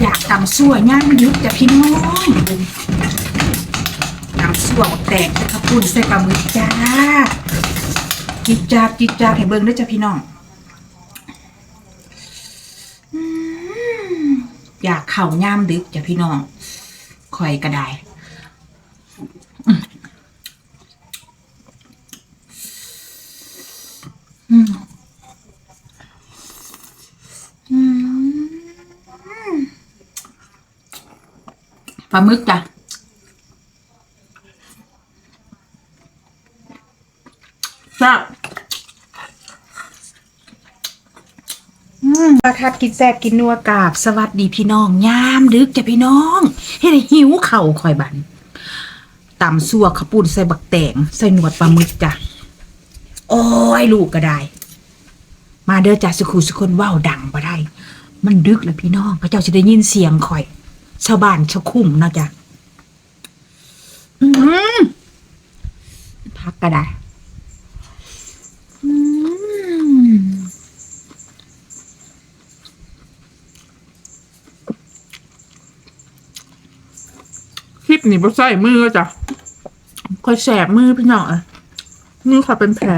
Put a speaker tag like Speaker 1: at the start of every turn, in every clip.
Speaker 1: อยากตำสั่วย่างยุบจะพี่น้องตำสั่วแตกกระปุ่นใส่ปลาหมึกจ้าจิบจาจิบจาบให้เบิ้งด้วยจ้ะพี่น้องอยากเข่าย่ามดึกจ้ะพี่น้องคอยกระได้อืมอืมอืมป ลาหมึกจ้ะแซ่บประทัดกินแซ่บกินนัวกาบ สวัสดีพี่น้องยามดึกจ้ะพี่น้องเฮ็ดให้หิวเข่าคอยบันตำซั่วข้าวปุ้นใส่บักแตงใส่หนวดปลาหมึกจ้ะโอ้ยลูกก็ได้ มาเด้อจ้ะสุขุสุคนว้าวดังบ่ได้ มันดึกแล้วพี่น้องพระเจ้าจะได้ยินเสียงคอย ชาวบ้านชาวคุ้มเนาะจ้ะอืมพักก็ได้อืม
Speaker 2: คลิปนี่บ่ใส่มือจ้ะคอยแสบมือพี่น้องอะมือขอยเป็นแผล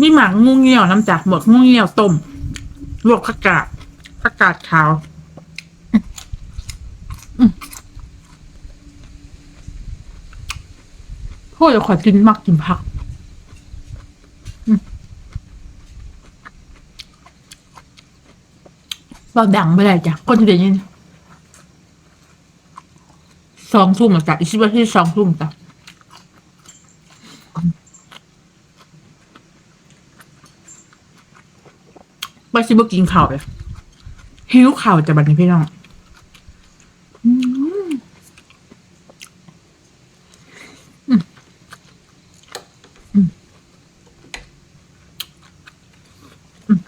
Speaker 2: นี่หมักงูเงี้ยวน้ำจากหมดงูเงี้ยวต้มลวกผักกาด ผักกาดขาวอืมโอ้ยเดี๋ยวขอกินมักกินผักเราดังไปเลยจ้ะคนจะได้ยินสองทุ่มจ้ะอีกสิบนาทีสองทุ่มจ้ะไปสิบกินข่าวเลย หิวข่าวจะบัดนี้พี่น้องอืมอืมอืมอืม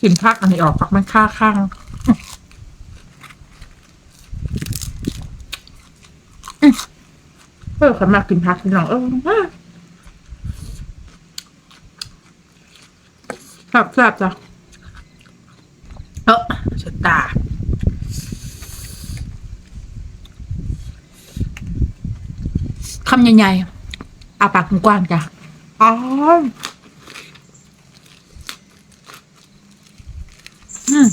Speaker 2: กินพักอันนี้ออกพักมันค่าข้างเออขำมากกินพักพี่น้องเออแซ่บแซ่บจ้ะ
Speaker 1: เออสดตา คำใหญ่ๆอาปากกว้างๆจ้ะ
Speaker 2: อ๋อ
Speaker 1: อืม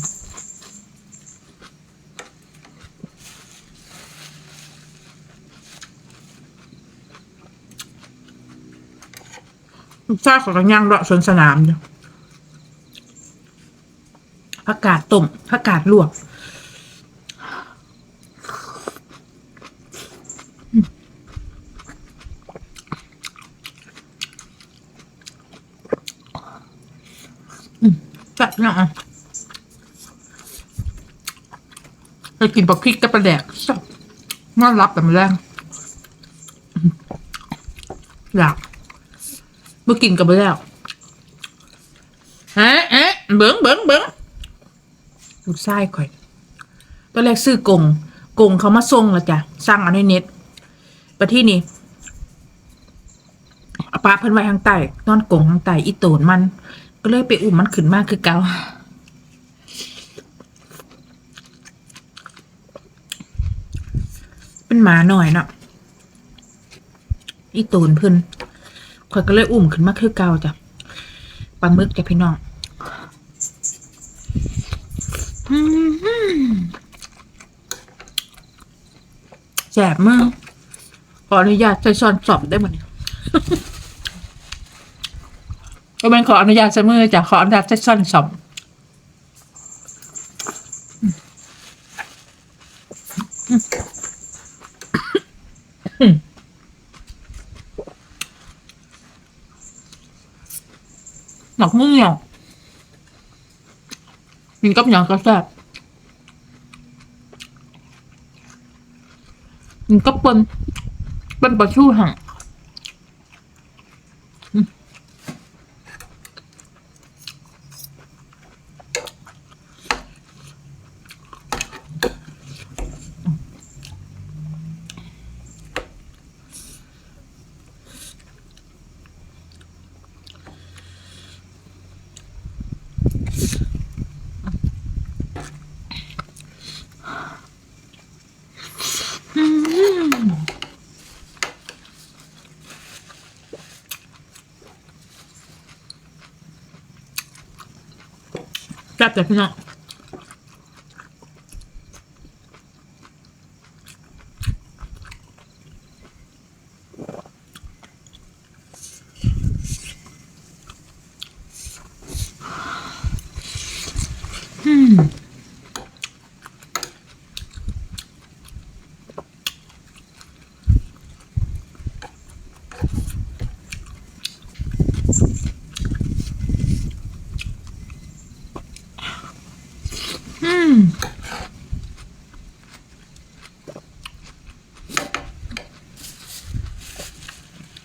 Speaker 2: ลูกชายเของกันย่างเลาะสวนสนามอยู่
Speaker 1: ผักกาดต้มผักกาดลวก
Speaker 2: แซ่บพี่น้องอะไปกินปลาพริกกับปลาแดกแซ่บน่ารับแต่แรงอยากเมื่อกินกับไปแล้วเอ๊ะเอ๊ะเบิ้งเบิ้งเบิ้ง
Speaker 1: ลูไส้ข่อยตอนแรกซื้อกงกงเขามาส่งล้วจ้ะสั่งเอาในเน็ตไปที่นี่ปลาเพิ่นไว้ทางใต้นอนกงทางใต้อีโตนมัน ก็เลยไปอุ้มมันขึ้นมากคือเกาเป็นหมาหน่อยเนาะอีโตนเพิ่นข่อยก็เลยอุ้มขึ้นมาคือเกาจ้ะปลาหมึกจ้ะพี่น้องแสบมากขออนุญาตใช้ช้อนสอบได้ไหมเนี่ย ก็เป็นขออนุญาตใช้มือจ้ะขออนุญาตใช้ช้อนสอบหนักมือเนี่ยกินกับหยังก็แซ่บมันก็เป็นเป็นปลาชูห่าง
Speaker 2: จับแต่พี่น้อง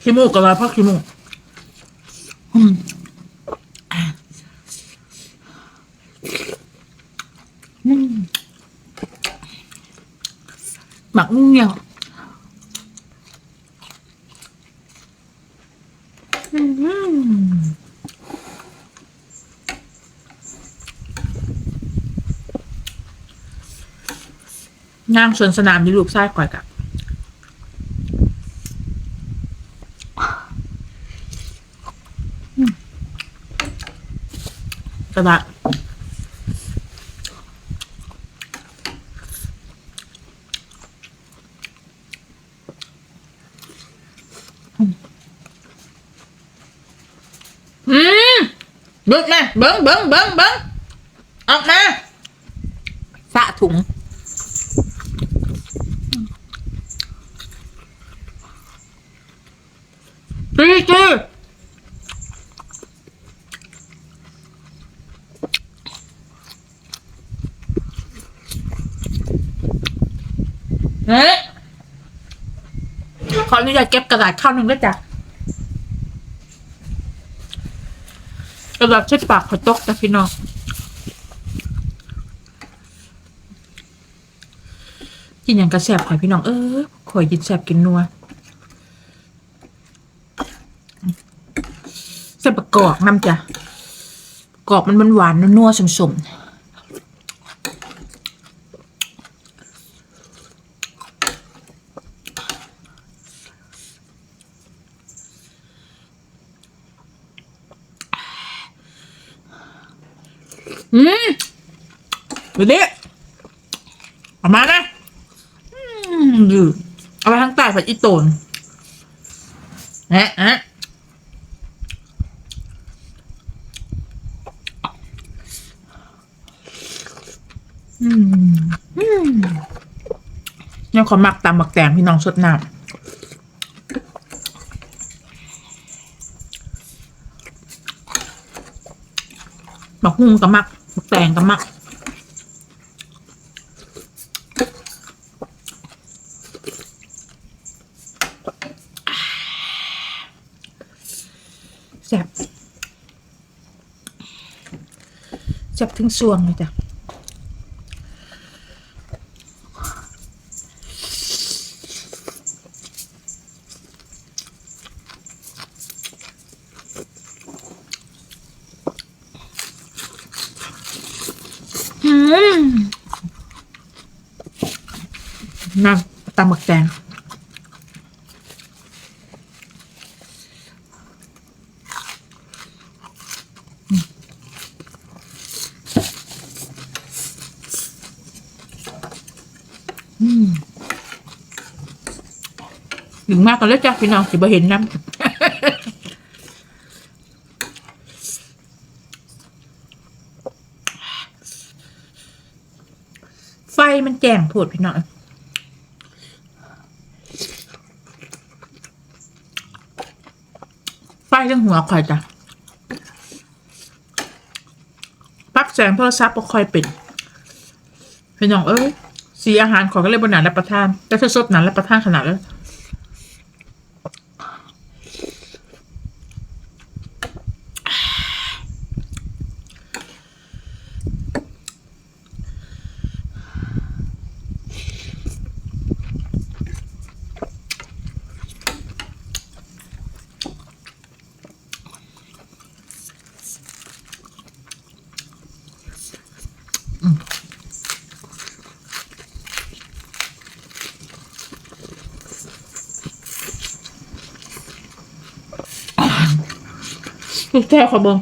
Speaker 2: ขี้มูกกับอะไรพักขี้มูกอืมอะอืมหมักเงี้ยว ย่งสวนสนามที่ลูกไส้ก่อยกับกระดาษอืมเบิ้งแมาเบิ้งเบิ้งเบิ้งเบิ้งออกมาสะถุง จีจีเฮ้ยขออนุญาตเก็บกระดาษข้าวหนึ่งด้วยจ้ะกระดาษเช็ดปากขอตกจ้ะพี่น้องกินอย่างกระแสบข่อยพี่น้องเออข่อยกินแสบกินนัว ใส่ประ กอบน้ำจ้ะประกอบมันมันหวานนัวๆสมๆอืมดูดิเอามานะอืมดูเอาไปทั้งใต้ผัดอีโตนแอะแอะ อืมอืมยังขอมักตำบักแตงพี่น้องสดน้ำบักฮุงกับมักบักแตงกับมักแซ่บแซ่บถึงสวงเลยจ้ะ อืมน่าตำหมักแตงอืม ถึงมากกันแล้วจ้ะพี่น้องสิบ่เห็นน้ำไฟมันแจ่งโผดพี่น้องไฟเรื่องหัวคอยจ้ะปรับแสงโทรศัพท์ก็คอยเป็นพี่น้องเอ้ยสีอาหารขอก็เลยบนหนารับประทานแต่ถ้าสดหนารับประทานขนาดแล้ว ลูกแท้ขอบอก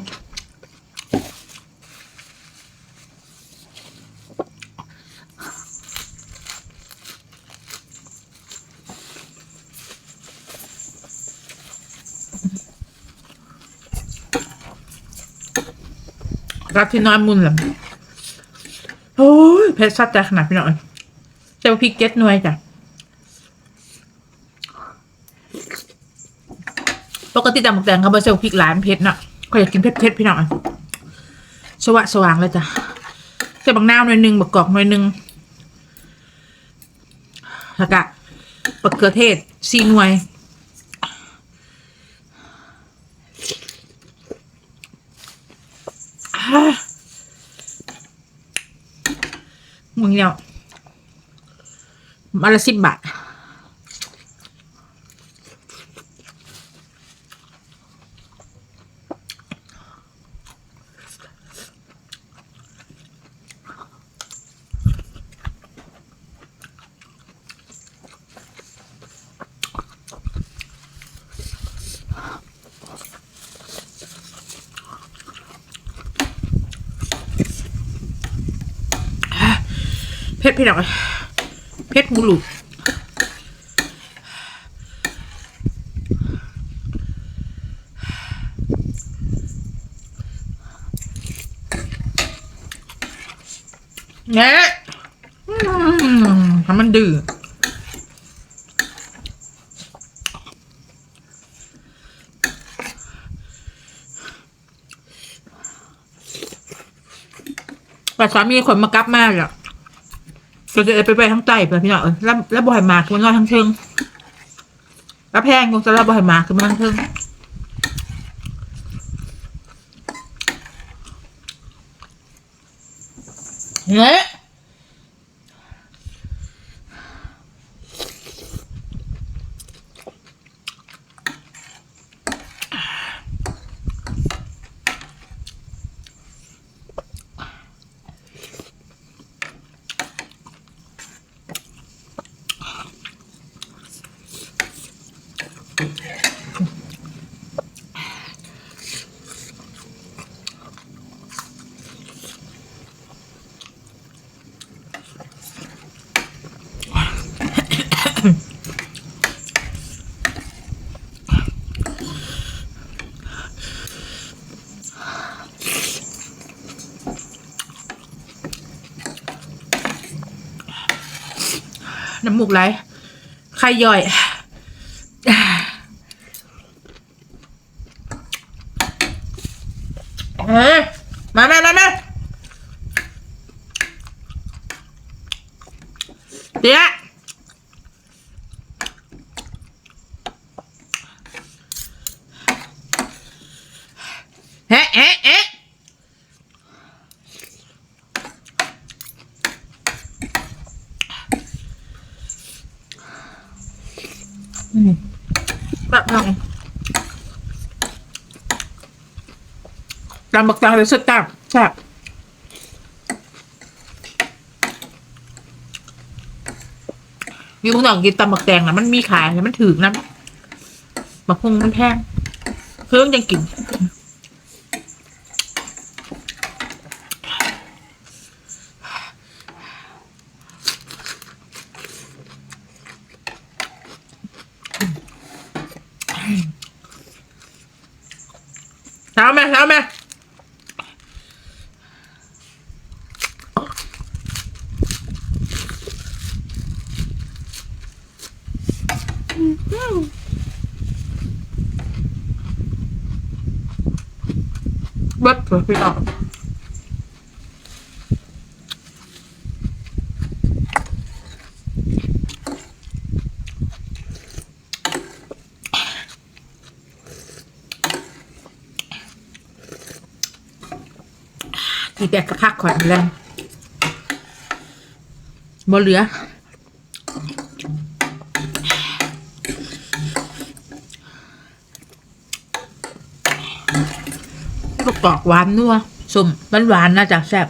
Speaker 2: รักที่น้อยมุนแหละ โอ้ยเพชรซัดใจขนาดพี่น้อยเจ้าพริกเจ็ดหน่วยจ้ะปกติตำหมกแดงเขาบอกเซลพริกหลานเพชรน่ะเขาอยากกินเผ็ดเผ็ดๆพี่น้อยสว่างสว่างเลยจ้ะเจ้าบักนาหน่อยหนึ่งบักกอกหน่อยหนึ่งแล้วก็บักเขือเทศซีหน่วย มึงเนี่ยมาละสิบบาท เพชรพี่ดอกเพชรหูหลุดแงะอืมทำมันดื้อแต่สามีคนมากับมากอะ ก็จะไปไปทั้งใต้ไปพี่น้องแล้วแล้วบ่อยมากคือมันน้อยทั้งเชิงแล้วแพงคงจะแล้วบ่อยมากคือมันทั้งเชิงเนี่ย น้ำมูกไหลไข่ย่อย เฮ้ย มาแม่มาแม่เดี๋ยวเฮ้เอ๊ะเอ๊ะแบบนั้น ตามบักตังเลยสุดตามแซ่บมีคนบอกกินตำบักแตงนะมันมีขายแต่มันถือนะบักพุงมันแพงเพิ่มยังกินเช้าไหมเช้าไหม เบิดเผื่อพี่น้องอีแตกกระคักขวัญแรงบ่เหลือ กรอกหวานนัวสมหวานหวานๆน่าจะแซ่บ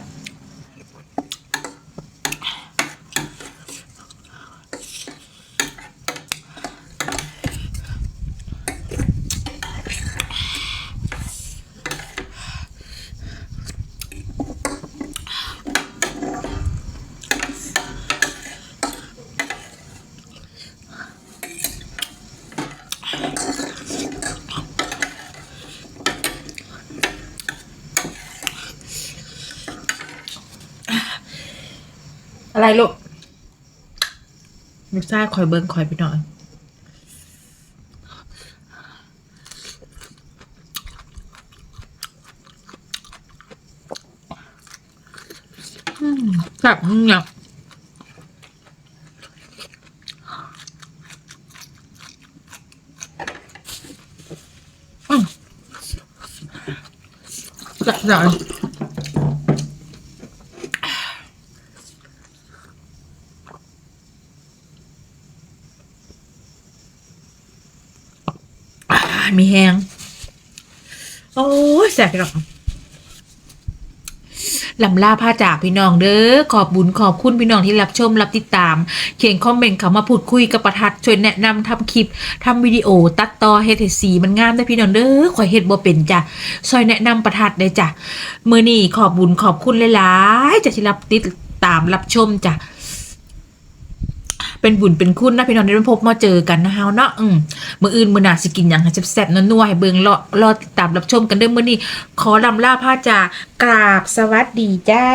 Speaker 2: อะไรลูกลูกชายคอยเบิ้งคอยไปหน่อยแบบเนี่ยอืมจัดหน่อยอ่ามีแหงโแสบหรอกลำลาผ้าจากพี่น้องเด้อขอบบุญขอบคุณพี่น้องที่รับชมรับติดตาม เขียนคอมเมนต์เขามาพูดคุยกับประทัดช่วยแนะนำทำคลิปทำวิดีโอ ตัดต่อเฮ็ดให้สีมันงามได้พี่น้องเด้อขอเฮ็ดบ่เป็นจ้ะช่วยแนะนำประทัดได้จ้ะมื้อนี้ขอบบุญขอบคุณหลายๆจะที่รับติดตามรับชมจ้ะ เป็นบุญเป็นคุณนะพี่น้องได้พบมาเจอกันนะฮะเนาะอืมมืออื่นมือหนาสิกินอย่างให้แซ่บๆนัวๆให้เบิ่งรอรอติดตามรับชมกันเด้อมื่อนี้ขอลำลาผ้าจากกราบสวัสดีจ้า